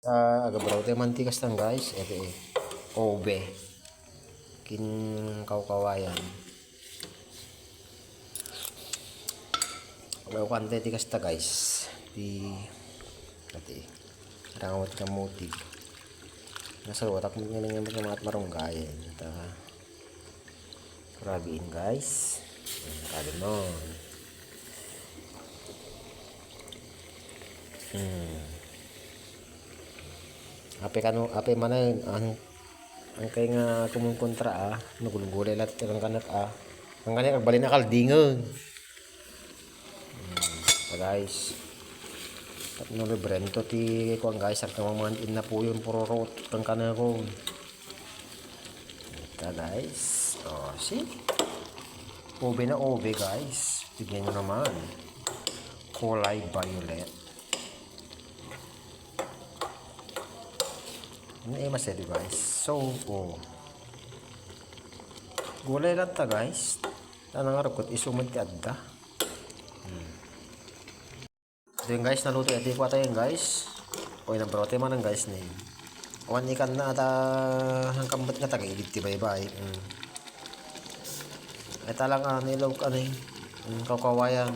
Sa agabraw tayo mantikas lang guys. Ito eh. Obe. Kin kawkawayan. Agabraw kante tikas ta guys. Di ati. Rangamot ka mutig. Nasa watak mo nga lang yung mga marunggayan. Ito. Grabein guys. Grabe mo. Hmm. Ape kanu ape mana ang ang kay nga kumunkontra ah. Nagulgulay lat ang kanak ah. Ang kanak agbali na kaldingon. Hmm. guys. At no librento ti ko ang guys at kamaman in na po yung puro rot ang kanak ko ito guys. Oh see? Obe na obe guys. Tignan nyo naman. Kulay violet Ano eh mas di guys. So, oh. Gulay lang ta guys. Tanang arukot isumad ti adda. Hmm. So yung guys, naluto iti ko tayo guys. O yung brote man ang guys na yun. Wan ikan na ata hangkambat nga taga ilit ti bye-bye. Hmm. Ito lang ah, nilaw ka na yun. Ang kakawayan,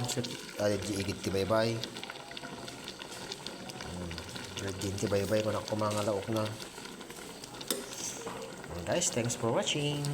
ay, igit ti bye-bye. Virgin ti bye-bye kung ako mga laok na. Guys, thanks for watching.